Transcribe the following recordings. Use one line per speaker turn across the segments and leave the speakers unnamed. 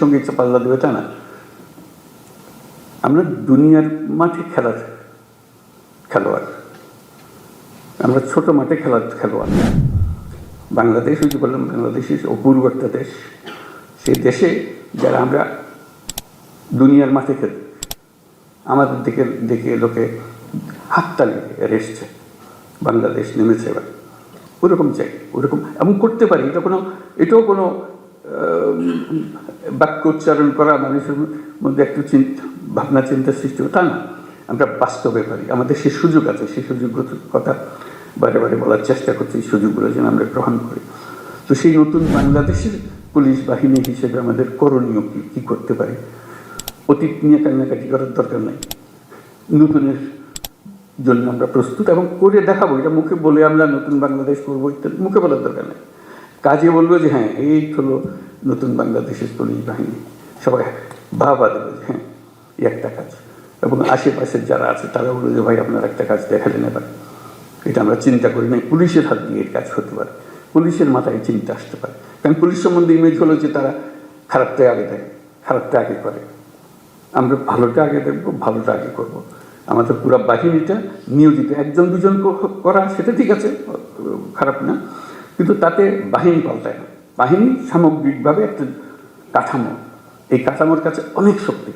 সঙ্গে একটা পাল্লা দেবে তা না? আমরা দুনিয়ার মাঠে খেলার খেলোয়াড়। আমরা ছোট মাঠে খেলার খেলোয়াড়। বাংলাদেশ, ওই যে বললাম, বাংলাদেশ অপূর্ব একটা দেশ। সেই দেশে যারা আমরা দুনিয়ার মাঠে খেলি, আমাদের দিকে দেখে লোকে হাততালি এসছে বাংলাদেশ নেমেছে এবার। ওরকম চাই, ওরকম এমন করতে পারি, এটা কোনো, এটাও কোনো বাক্য উচ্চারণ করা মানুষের মধ্যে একটু চিন্তা, ভাবনা, চিন্তা সৃষ্টি তা না, আমরা বাস্তবে পারি। আমাদের সে সুযোগ আছে সেই সুযোগ কথা বারে বারে বলার চেষ্টা করছি, এই সুযোগগুলো যেন আমরা গ্রহণ করি। তো সেই নতুন বাংলাদেশের পুলিশ বাহিনী হিসেবে আমাদের করণীয় কি? কী করতে পারি? অতীত নিয়ে কান্নাকাটি করার দরকার নাই। নতুনের জন্য আমরা প্রস্তুত এবং করে দেখাবো। এটা মুখে বলে আমরা নতুন বাংলাদেশ করব ইত্যাদি মুখে বলার দরকার নেই। কাজে বলব যে হ্যাঁ এই হলো নতুন বাংলাদেশের পুলিশ বাহিনী। সবাই ভাবা দেবে যে হ্যাঁ একটা কাজ। এবং আশেপাশের যারা আছে তারা বলবে যে, ভাই, আপনার একটা কাজ দেখালেন এবার। এটা আমরা চিন্তা করি নাই পুলিশের হাত দিয়ে কাজ হতে পারে। পুলিশের মাথায় চিন্তা আসতে পারে। কারণ পুলিশ সম্বন্ধে ইমেজ হলো যে, তারা খারাপটা আগে দেয়, খারাপটা আগে করে। আমরা ভালোটা আগে দেখব, ভালোটা আগে করব। আমাদের পুরো বাহিনীটা নিয়োজিত। একজন দুজন করা সেটা ঠিক আছে, খারাপ না। কিন্তু তাতে বাহিনী পাল্টায় না। বাহিনী সামগ্রিকভাবে একটা কাঠামো। এই কাঠামোর কাছে অনেক শক্তি।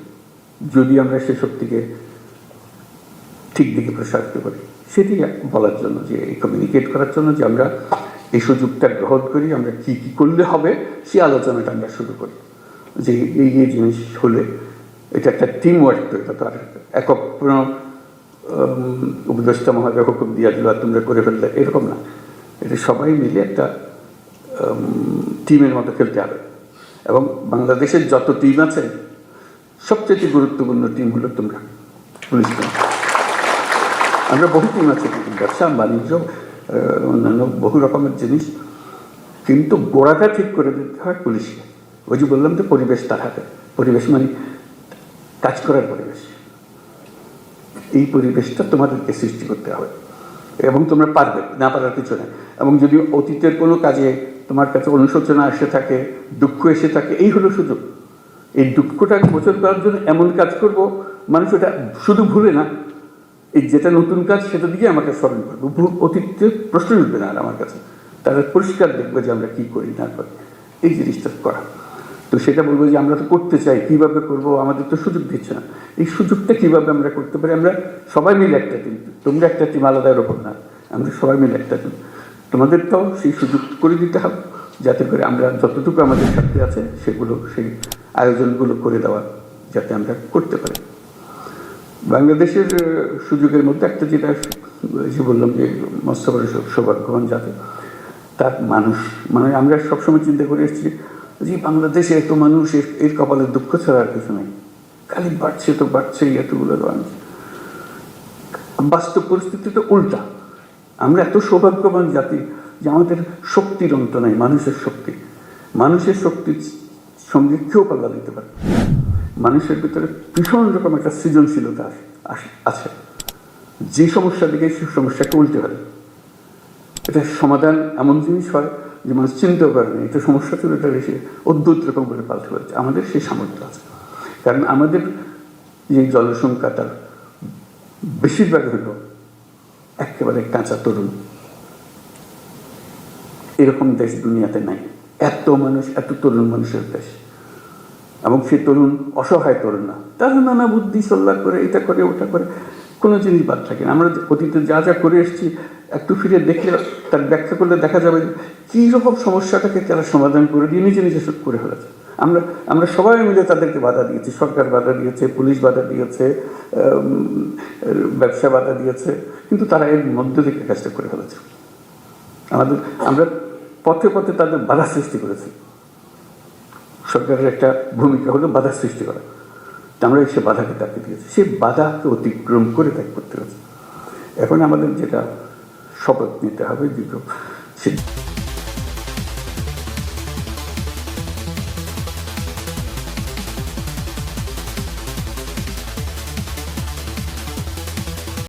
যদি আমরা সেই শক্তিকে ঠিক দিকে প্রসারিত করি, সেটি বলার জন্য যে, এই কমিউনিকেট করার জন্য যে, আমরা এই সুযোগটা গ্রহণ করি, আমরা কি কি করলে হবে সেই আলোচনাটা আমরা শুরু করি। যে, এই এই জিনিস হলে এটা একটা টিম ওয়ার্ক তো এটা তো আর একক কোনো উপদেষ্টা মহাদেব হুকুম দিয়া দিল, আর তোমরা করে ফেললে। এরকম না। এটা সবাই মিলে একটা টিমের মতো খেলতে হবে। এবং বাংলাদেশের যত টিম আছে, সবচেয়ে গুরুত্বপূর্ণ টিম হলো তোমরা, পুলিশ আমরা বহু টিম আছে ব্যবসা, বাণিজ্য অন্যান্য বহু রকমের জিনিস, কিন্তু গোড়াটা ঠিক করে দিতে হয় পুলিশকে। ওই যে বললাম যে পরিবেশ তার হাতে। পরিবেশ মানে কাজ করার পরিবেশ। এই পরিবেশটা তোমাদেরকে সৃষ্টি করতে হবে। এবং তোমরা পারবে, না পারার কিছু নেই। এবং যদি অতীতের কোনো কাজে তোমার কাছে অনুশোচনা এসে থাকে, দুঃখ এসে থাকে, এই হলো সুযোগ। এই দুঃখটাকে গোচর করার জন্য এমন কাজ করব, মানুষ ওটা শুধু ভুলে না, এই যেটা নতুন কাজ সেটা দিকে আমাকে স্মরণ করব। ভুল অতীতের প্রশ্ন উঠবে না আর আমার কাছে। তারা পরিষ্কার দেখবে যে আমরা কী করি, না করি। এই জিনিসটা করা। তো সেটা বলব যে আমরা তো করতে চাই, কীভাবে করব আমাদের তো সুযোগ দিচ্ছে না। এই সুযোগটা কীভাবে আমরা করতে পারি? আমরা সবাই মিলে একটা টিম তোমরা একটা টিম আলাদা এরকম না, আমরা সবাই মিলে একটা টিম তোমাদেরটাও সেই সুযোগ করে দিতে হবে, যাতে করে আমরা যতটুকু আমাদের সাথে আছে, সেগুলো, সেই আয়োজনগুলো করে দেওয়া, যাতে আমরা করতে পারি। বাংলাদেশের সুযোগের মধ্যে একটা যেটা যে বললাম যে মৎস্য সৌভাগ্যবান জাতি, তার মানুষ মানে আমরা সবসময় চিন্তা করে এসেছি যে বাংলাদেশে এত মানুষ এর- কপালে দুঃখ ছাড়া আর কিছু নেই। খালি বাড়ছে তো বাড়ছেই এতগুলো মানুষ। বাস্তব পরিস্থিতি তো উল্টা। আমরা এত সৌভাগ্যবান জাতি যে আমাদের শক্তির অন্ত নাই, মানুষের শক্তি। মানুষের শক্তির সঙ্গে কেউ পাল্লা দিতে পারে মানুষের ভিতরে ভীষণ রকম একটা সৃজনশীলতা আছে। যে সমস্যা দিকে সে সমস্যাকে উল্টে পারে এটা সমাধান এমন জিনিস হয় যে মানুষ চিনতেও করে না এটা সমস্যা ছিল, এটা এসে অদ্ভুত রকম করে পাল্টে পারছে আমাদের সেই সামর্থ্য আছে। কারণ আমাদের যে জনসংখ্যা তার বেশিরভাগ হলো একেবারে কাঁচা তরুণ এরকম দেশ দুনিয়াতে নাই। এত মানুষ, এত তরুণ মানুষের দেশ। এবং সে তরুণ অসহায় তরুণ না। তারা নানা বুদ্ধি সল্লা করে, এটা করে, ওটা করে। কোনো জিনিস বাদ থাকে না। আমরা অতীতে যা যা করে এসেছি, একটু ফিরে দেখলে তার ব্যাখ্যা করলে দেখা যাবে কী রকম সমস্যাটাকে তারা সমাধান করে দিয়ে নিজে নিজে সব করে ফেলেছে। আমরা আমরা সবাই মিলে তাদেরকে বাধা দিয়েছি। সরকার বাধা দিয়েছে, পুলিশ বাধা দিয়েছে ব্যবসা বাধা দিয়েছে, কিন্তু তারা এর মধ্য থেকে কাজটা করে ফেলেছে। আমাদের, আমরা পথে পথে তাদের বাধা সৃষ্টি করেছি। সরকারের একটা ভূমিকা হলো বাধা সৃষ্টি করা। আমরা সে বাধাকে তাকে দিয়েছি। সে বাধাকে অতিক্রম করে তাকে করতে হয়েছে এখন আমাদের যেটা শপথ নিতে হবে দীর্ঘ সে